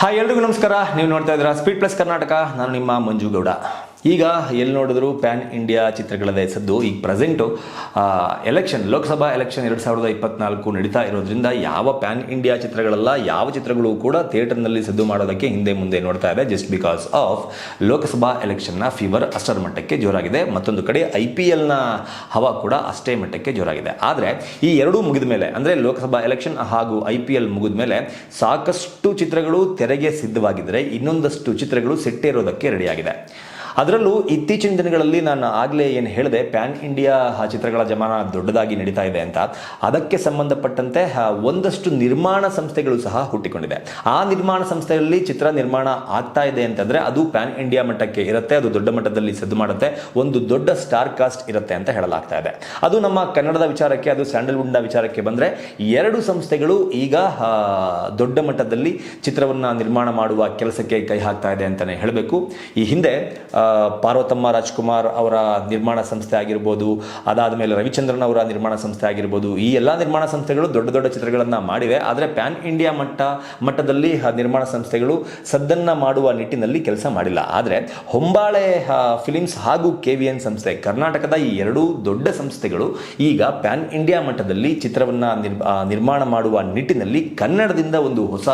Hi ಎಲ್ರಿಗೂ ನಮಸ್ಕಾರ. ನೀವು ನೋಡ್ತಾ ಇದ್ದೀರಾ ಸ್ಪೀಡ್ ಪ್ಲಸ್ ಕರ್ನಾಟಕ ನಾನು ನಿಮ್ಮ ಮಂಜು ಗೌಡ. ಈಗ ಎಲ್ಲಿ ನೋಡಿದ್ರು ಪ್ಯಾನ್ ಇಂಡಿಯಾ ಚಿತ್ರಗಳದೇ ಸದ್ದು. ಈಗ ಪ್ರೆಸೆಂಟು ಎಲೆಕ್ಷನ್, ಲೋಕಸಭಾ ಎಲೆಕ್ಷನ್ ಎರಡು ಸಾವಿರದ ಇಪ್ಪತ್ನಾಲ್ಕು ನಡೀತಾ ಇರೋದ್ರಿಂದ ಯಾವ ಪ್ಯಾನ್ ಇಂಡಿಯಾ ಚಿತ್ರಗಳಲ್ಲ, ಯಾವ ಚಿತ್ರಗಳು ಕೂಡ ಥಿಯೇಟರ್ನಲ್ಲಿ ಸದ್ದು ಮಾಡೋದಕ್ಕೆ ಹಿಂದೆ ಮುಂದೆ ನೋಡ್ತಾ ಇದೆ. ಜಸ್ಟ್ ಬಿಕಾಸ್ ಆಫ್ ಲೋಕಸಭಾ ಎಲೆಕ್ಷನ್ನ ಫೀವರ್ ಅಷ್ಟರ ಮಟ್ಟಕ್ಕೆ ಜೋರಾಗಿದೆ. ಮತ್ತೊಂದು ಕಡೆ ಐ ಪಿ ಎಲ್ನ ಹವಾ ಕೂಡ ಅಷ್ಟೇ ಮಟ್ಟಕ್ಕೆ ಜೋರಾಗಿದೆ. ಆದರೆ ಈ ಎರಡೂ ಮುಗಿದ ಮೇಲೆ, ಅಂದರೆ ಲೋಕಸಭಾ ಎಲೆಕ್ಷನ್ ಹಾಗೂ ಐ ಪಿ ಎಲ್ ಮುಗಿದ ಮೇಲೆ ಸಾಕಷ್ಟು ಚಿತ್ರಗಳು ತೆರೆಗೆ ಸಿದ್ಧವಾಗಿದ್ದರೆ ಇನ್ನೊಂದಷ್ಟು ಚಿತ್ರಗಳು ಸೆಟ್ಟೇರೋದಕ್ಕೆ ರೆಡಿಯಾಗಿದೆ ಅದರಲ್ಲೂ ಇತ್ತೀಚಿನ ದಿನಗಳಲ್ಲಿ ನಾನು ಆಗಲೇ ಏನು ಹೇಳಿದೆ, ಪ್ಯಾನ್ ಇಂಡಿಯಾ ಚಿತ್ರಗಳ ಜಮಾನ ದೊಡ್ಡದಾಗಿ ನಡೀತಾ ಇದೆ ಅಂತ. ಅದಕ್ಕೆ ಸಂಬಂಧಪಟ್ಟಂತೆ ಒಂದಷ್ಟು ನಿರ್ಮಾಣ ಸಂಸ್ಥೆಗಳು ಸಹ ಹುಟ್ಟಿಕೊಂಡಿದೆ. ಆ ನಿರ್ಮಾಣ ಸಂಸ್ಥೆಯಲ್ಲಿ ಚಿತ್ರ ನಿರ್ಮಾಣ ಆಗ್ತಾ ಇದೆ ಅಂತಂದ್ರೆ ಅದು ಪ್ಯಾನ್ ಇಂಡಿಯಾ ಮಟ್ಟಕ್ಕೆ ಇರುತ್ತೆ, ಅದು ದೊಡ್ಡ ಮಟ್ಟದಲ್ಲಿ ಸದ್ದು ಮಾಡುತ್ತೆ, ಒಂದು ದೊಡ್ಡ ಸ್ಟಾರ್ ಕಾಸ್ಟ್ ಇರುತ್ತೆ ಅಂತ ಹೇಳಲಾಗ್ತಾ ಇದೆ. ಅದು ನಮ್ಮ ಕನ್ನಡದ ವಿಚಾರಕ್ಕೆ, ಅದು ಸ್ಯಾಂಡಲ್ವುಡ್ನ ವಿಚಾರಕ್ಕೆ ಬಂದರೆ, ಎರಡು ಸಂಸ್ಥೆಗಳು ಈಗ ದೊಡ್ಡ ಮಟ್ಟದಲ್ಲಿ ಚಿತ್ರವನ್ನು ನಿರ್ಮಾಣ ಮಾಡುವ ಕೆಲಸಕ್ಕೆ ಕೈ ಹಾಕ್ತಾ ಇದೆ ಅಂತಲೇ ಹೇಳಬೇಕು. ಈ ಹಿಂದೆ ಪಾರ್ವತಮ್ಮ ರಾಜ್ಕುಮಾರ್ ಅವರ ನಿರ್ಮಾಣ ಸಂಸ್ಥೆ ಆಗಿರ್ಬೋದು, ಅದಾದ ಮೇಲೆ ರವಿಚಂದ್ರನ್ ಅವರ ನಿರ್ಮಾಣ ಸಂಸ್ಥೆ ಆಗಿರ್ಬೋದು, ಈ ಎಲ್ಲ ನಿರ್ಮಾಣ ಸಂಸ್ಥೆಗಳು ದೊಡ್ಡ ದೊಡ್ಡ ಚಿತ್ರಗಳನ್ನು ಮಾಡಿವೆ. ಆದರೆ ಪ್ಯಾನ್ ಇಂಡಿಯಾ ಮಟ್ಟ, ಮಟ್ಟದಲ್ಲಿ ನಿರ್ಮಾಣ ಸಂಸ್ಥೆಗಳು ಸದ್ದನ್ನ ಮಾಡುವ ನಿಟ್ಟಿನಲ್ಲಿ ಕೆಲಸ ಮಾಡಿಲ್ಲ. ಆದರೆ Hombale films K V N N ಸಂಸ್ಥೆ, ಕರ್ನಾಟಕದ ಈ ಎರಡೂ ದೊಡ್ಡ ಸಂಸ್ಥೆಗಳು ಈಗ ಪ್ಯಾನ್ ಇಂಡಿಯಾ ಮಟ್ಟದಲ್ಲಿ ಚಿತ್ರವನ್ನು ನಿರ್ ನಿರ್ಮಾಣ ಮಾಡುವ ನಿಟ್ಟಿನಲ್ಲಿ ಕನ್ನಡದಿಂದ ಒಂದು ಹೊಸ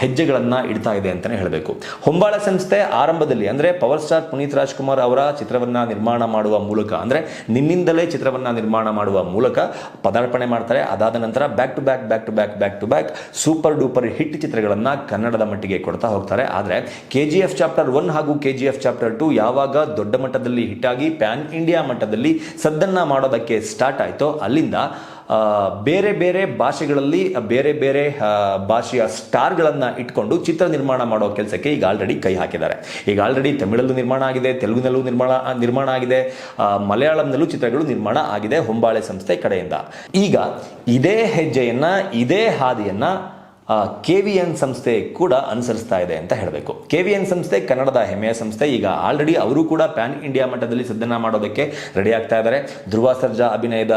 ಹೆಜ್ಜೆಗಳನ್ನ ಇಡ್ತಾ ಇದೆ ಅಂತಲೇ ಹೇಳಬೇಕು. ಹೊಂಬಾಳೆ ಸಂಸ್ಥೆ ಆರಂಭದಲ್ಲಿ, ಅಂದ್ರೆ ಪವರ್ ಸ್ಟಾರ್ ಪುನೀತ್ ರಾಜ್ಕುಮಾರ್ ಅವರ ಚಿತ್ರವನ್ನ ನಿರ್ಮಾಣ ಮಾಡುವ ಮೂಲಕ, ಅಂದ್ರೆ ನಿನ್ನಿಂದಲೇ ಚಿತ್ರವನ್ನ ನಿರ್ಮಾಣ ಮಾಡುವ ಮೂಲಕ ಪದಾರ್ಪಣೆ ಮಾಡ್ತಾರೆ. ಅದಾದ ನಂತರ back to back back to back back to back super duper hit ಚಿತ್ರಗಳನ್ನ ಕನ್ನಡದ ಮಟ್ಟಿಗೆ ಕೊಡ್ತಾ ಹೋಗ್ತಾರೆ. ಆದರೆ K G F chapter one ಹಾಗೂ K G F chapter two ಯಾವಾಗ ದೊಡ್ಡ ಮಟ್ಟದಲ್ಲಿ ಹಿಟ್ ಆಗಿ ಪ್ಯಾನ್ ಇಂಡಿಯಾ ಮಟ್ಟದಲ್ಲಿ ಸದ್ದನ್ನ ಮಾಡೋದಕ್ಕೆ ಸ್ಟಾರ್ಟ್ ಆಯಿತೋ, ಅಲ್ಲಿಂದ ಬೇರೆ ಬೇರೆ ಭಾಷೆಗಳಲ್ಲಿ ಬೇರೆ ಬೇರೆ ಭಾಷೆಯ ಸ್ಟಾರ್ಗಳನ್ನು ಇಟ್ಕೊಂಡು ಚಿತ್ರ ನಿರ್ಮಾಣ ಮಾಡೋ ಕೆಲಸಕ್ಕೆ ಈಗ ಆಲ್ರೆಡಿ ಕೈ ಹಾಕಿದ್ದಾರೆ. ಈಗ ಆಲ್ರೆಡಿ ತಮಿಳಲ್ಲೂ ನಿರ್ಮಾಣ ಆಗಿದೆ, ತೆಲುಗಿನಲ್ಲೂ ನಿರ್ಮಾಣ ನಿರ್ಮಾಣ ಆಗಿದೆ ಮಲಯಾಳಂನಲ್ಲೂ ಚಿತ್ರಗಳು ನಿರ್ಮಾಣ ಆಗಿದೆ, ಹೊಂಬಾಳೆ ಸಂಸ್ಥೆ ಕಡೆಯಿಂದ. ಈಗ ಇದೇ ಹೆಜ್ಜೆಯನ್ನ, ಇದೇ ಹಾದಿಯನ್ನ ಕೆ ವಿ ಎನ್ ಸಂಸ್ಥೆ ಕೂಡ ಅನುಸರಿಸ್ತಾ ಇದೆ ಅಂತ ಹೇಳಬೇಕು. ಕೆ ವಿ ಎನ್ ಸಂಸ್ಥೆ, ಕನ್ನಡದ ಹೆಮ್ಮೆಯ ಸಂಸ್ಥೆ. ಈಗ ಆಲ್ರೆಡಿ ಅವರು ಕೂಡ ಪ್ಯಾನ್ ಇಂಡಿಯಾ ಮಟ್ಟದಲ್ಲಿ ಸದ್ದನ್ನ ಮಾಡೋದಕ್ಕೆ ರೆಡಿ ಆಗ್ತಾ ಇದ್ದಾರೆ ಧ್ರುವ ಸರ್ಜಾ ಅಭಿನಯದ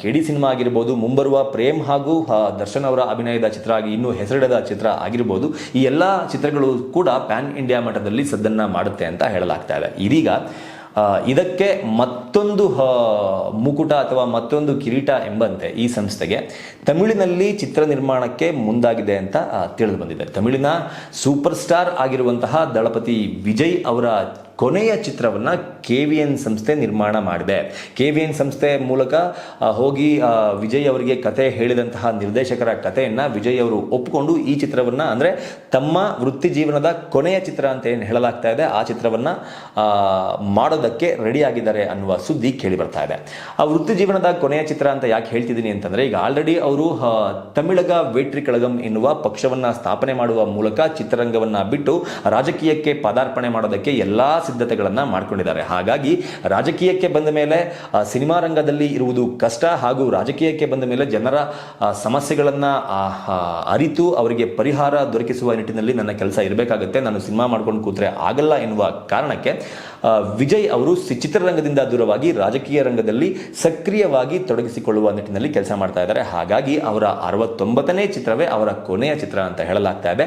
ಕೆ ಡಿ ಸಿನಿಮಾ ಆಗಿರ್ಬೋದು, ಮುಂಬರುವ ಪ್ರೇಮ್ ಹಾಗೂ ದರ್ಶನ್ ಅವರ ಅಭಿನಯದ ಚಿತ್ರ ಆಗಿ ಇನ್ನೂ ಹೆಸರಿಡದ ಚಿತ್ರ ಆಗಿರ್ಬೋದು. ಈ ಎಲ್ಲ ಚಿತ್ರಗಳು ಕೂಡ ಪ್ಯಾನ್ ಇಂಡಿಯಾ ಮಟ್ಟದಲ್ಲಿ ಸದ್ದನ್ನ ಮಾಡುತ್ತೆ ಅಂತ ಹೇಳಲಾಗ್ತಾ ಇದೆ. ಇದೀಗ ಇದಕ್ಕೆ ಮತ್ತೊಂದು ಮುಕುಟ ಅಥವಾ ಮತ್ತೊಂದು ಕಿರೀಟ ಎಂಬಂತೆ ಈ ಸಂಸ್ಥೆಗೆ ತಮಿಳಿನಲ್ಲಿ ಚಿತ್ರ ನಿರ್ಮಾಣಕ್ಕೆ ಮುಂದಾಗಿದೆ ಅಂತ ತಿಳಿದು ಬಂದಿದೆ. ತಮಿಳಿನ ಸೂಪರ್ ಸ್ಟಾರ್ ಆಗಿರುವಂತಹ ದಳಪತಿ ವಿಜಯ್ ಅವರ ಕೊನೆಯ ಚಿತ್ರವನ್ನು ಕೆ ವಿ ಎನ್ ಸಂಸ್ಥೆ ನಿರ್ಮಾಣ ಮಾಡಿದೆ. ಕೆ ವಿ ಎನ್ ಸಂಸ್ಥೆ ಮೂಲಕ ಹೋಗಿ ವಿಜಯ್ ಅವರಿಗೆ ಕತೆ ಹೇಳಿದಂತಹ ನಿರ್ದೇಶಕರ ಕಥೆಯನ್ನು ವಿಜಯ್ ಅವರು ಒಪ್ಪಿಕೊಂಡು ಈ ಚಿತ್ರವನ್ನು, ಅಂದರೆ ತಮ್ಮ ವೃತ್ತಿ ಜೀವನದ ಕೊನೆಯ ಚಿತ್ರ ಅಂತ ಏನು ಹೇಳಲಾಗ್ತಾ ಇದೆ, ಆ ಚಿತ್ರವನ್ನು ಮಾಡೋದಕ್ಕೆ ರೆಡಿಯಾಗಿದ್ದಾರೆ ಅನ್ನುವ ಸುದ್ದಿ ಕೇಳಿ ಬರ್ತಾ ಇದೆ. ಆ ವೃತ್ತಿ ಜೀವನದ ಕೊನೆಯ ಚಿತ್ರ ಅಂತ ಯಾಕೆ ಹೇಳ್ತಿದ್ದೀನಿ ಅಂತಂದರೆ, ಈಗ ಆಲ್ರೆಡಿ ಅವರು ತಮಿಳಗ ವೇಟ್ರಿ ಕಳಗಂ ಎನ್ನುವ ಪಕ್ಷವನ್ನು ಸ್ಥಾಪನೆ ಮಾಡುವ ಮೂಲಕ ಚಿತ್ರರಂಗವನ್ನು ಬಿಟ್ಟು ರಾಜಕೀಯಕ್ಕೆ ಪದಾರ್ಪಣೆ ಮಾಡೋದಕ್ಕೆ ಎಲ್ಲಾ ಸಿದ್ಧತೆಗಳನ್ನ ಮಾಡ್ಕೊಂಡಿದ್ದಾರೆ. ಹಾಗಾಗಿ ರಾಜಕೀಯಕ್ಕೆ ಬಂದ ಮೇಲೆ ಸಿನಿಮಾ ರಂಗದಲ್ಲಿ ಇರುವುದು ಕಷ್ಟ ಹಾಗೂ ರಾಜಕೀಯಕ್ಕೆ ಬಂದ ಮೇಲೆ ಜನರ ಸಮಸ್ಯೆಗಳನ್ನು ಅರಿತು ಅವರಿಗೆ ಪರಿಹಾರ ದೊರಕಿಸುವ ನಿಟ್ಟಿನಲ್ಲಿ ನನ್ನ ಕೆಲಸ ಇರಬೇಕಾಗುತ್ತೆ. ನಾನು ಸಿನಿಮಾ ಮಾಡ್ಕೊಂಡು ಕೂತ್ರೆ ಆಗಲ್ಲ ಎನ್ನುವ ಕಾರಣಕ್ಕೆ ವಿಜಯ್ ಅವರು ಚಿತ್ರರಂಗದಿಂದ ದೂರವಾಗಿ ರಾಜಕೀಯ ರಂಗದಲ್ಲಿ ಸಕ್ರಿಯವಾಗಿ ತೊಡಗಿಸಿಕೊಳ್ಳುವ ನಿಟ್ಟಿನಲ್ಲಿ ಕೆಲಸ ಮಾಡ್ತಾ ಇದ್ದಾರೆ. ಹಾಗಾಗಿ ಅವರ ಅರವತ್ತೊಂಬತ್ತನೇ ಚಿತ್ರವೇ ಅವರ ಕೊನೆಯ ಚಿತ್ರ ಅಂತ ಹೇಳಲಾಗ್ತಾ ಇದೆ.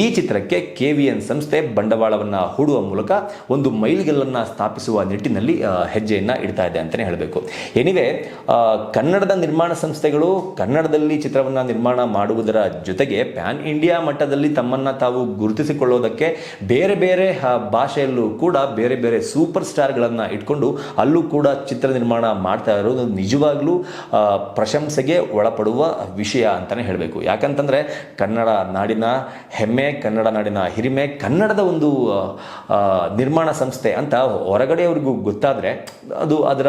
ಈ ಚಿತ್ರಕ್ಕೆ ಕೆ ವಿ ಎನ್ ಸಂಸ್ಥೆ ಬಂಡವಾಳವನ್ನು ಹೂಡುವ ಮೂಲಕ ಒಂದು ಮೈಲ್ಗಲ್ಲನ್ನ ಸ್ಥಾಪಿಸುವ ನಿಟ್ಟಿನಲ್ಲಿ ಹೆಜ್ಜೆಯನ್ನ ಇಡ್ತಾ ಇದೆ ಅಂತಾನೆ ಹೇಳಬೇಕು. ಎನಿವೆ ಕನ್ನಡದ ನಿರ್ಮಾಣ ಸಂಸ್ಥೆಗಳು ಕನ್ನಡದಲ್ಲಿ ಚಿತ್ರವನ್ನ ನಿರ್ಮಾಣ ಮಾಡುವುದರ ಜೊತೆಗೆ ಪ್ಯಾನ್ ಇಂಡಿಯಾ ಮಟ್ಟದಲ್ಲಿ ತಮ್ಮನ್ನ ತಾವು ಗುರುತಿಸಿಕೊಳ್ಳೋದಕ್ಕೆ ಬೇರೆ ಬೇರೆ ಭಾಷೆಯಲ್ಲೂ ಕೂಡ ಬೇರೆ ಬೇರೆ ಸೂಪರ್ ಸ್ಟಾರ್ಗಳನ್ನು ಇಟ್ಕೊಂಡು ಅಲ್ಲೂ ಕೂಡ ಚಿತ್ರ ನಿರ್ಮಾಣ ಮಾಡ್ತಾ ಇರೋದು ನಿಜವಾಗ್ಲೂ ಪ್ರಶಂಸೆಗೆ ಒಳಪಡುವ ವಿಷಯ ಅಂತಾನೆ ಹೇಳಬೇಕು. ಯಾಕಂತಂದರೆ ಕನ್ನಡ ನಾಡಿನ ಹೆಮ್ಮೆ, ಕನ್ನಡ ನಾಡಿನ ಹಿರಿಮೆ, ಕನ್ನಡದ ಒಂದು ನಿರ್ಮಾಣ ಸಂಸ್ಥೆ ಅಂತ ಹೊರಗಡೆಯವ್ರಿಗೂ ಗೊತ್ತಾದರೆ ಅದು ಅದರ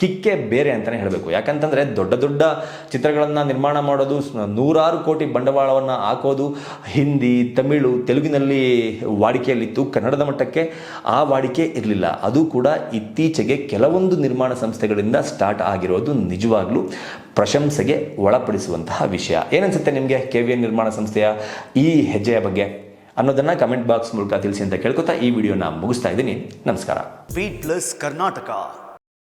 ಕಿಕ್ಕೆ ಬೇರೆ ಅಂತಲೇ ಹೇಳಬೇಕು. ಯಾಕಂತಂದರೆ ದೊಡ್ಡ ದೊಡ್ಡ ಚಿತ್ರಗಳನ್ನು ನಿರ್ಮಾಣ ಮಾಡೋದು, ನೂರಾರು ಕೋಟಿ ಬಂಡವಾಳವನ್ನು ಹಾಕೋದು, ಹಿಂದಿ, ತಮಿಳು, ತೆಲುಗಿನಲ್ಲಿ ವಾಡಿಕೆಯಲ್ಲಿತ್ತು, ಕನ್ನಡದ ಮಟ್ಟಕ್ಕೆ ಆ ವಾಡಿಕೆ ಇರಲಿಲ್ಲ. ಅದು ಕೂಡ ಇತ್ತೀಚೆಗೆ ಕೆಲವೊಂದು ನಿರ್ಮಾಣ ಸಂಸ್ಥೆಗಳಿಂದ ಸ್ಟಾರ್ಟ್ ಆಗಿರೋದು ನಿಜವಾಗ್ಲೂ ಪ್ರಶಂಸೆಗೆ ಒಳಪಡಿಸುವಂತಹ ವಿಷಯ. ಏನನ್ಸುತ್ತೆ ನಿಮಗೆ ಕೆ ನಿರ್ಮಾಣ ಸಂಸ್ಥೆಯ ಈ ಹೆಜ್ಜೆಯ ಬಗ್ಗೆ? ಅನ್ನೋದನ್ನ ಕಮೆಂಟ್ ಬಾಕ್ಸ್ ಮೂಲಕ ತಿಳಿಸಿ ಅಂತ ಕೇಳ್ಕೊತಾ ಈ ವಿಡಿಯೋನ ಮುಗಿಸ್ತಾ ಇದ್ದೀನಿ. ನಮಸ್ಕಾರ. ಪ್ಲಸ್ ಕರ್ನಾಟಕ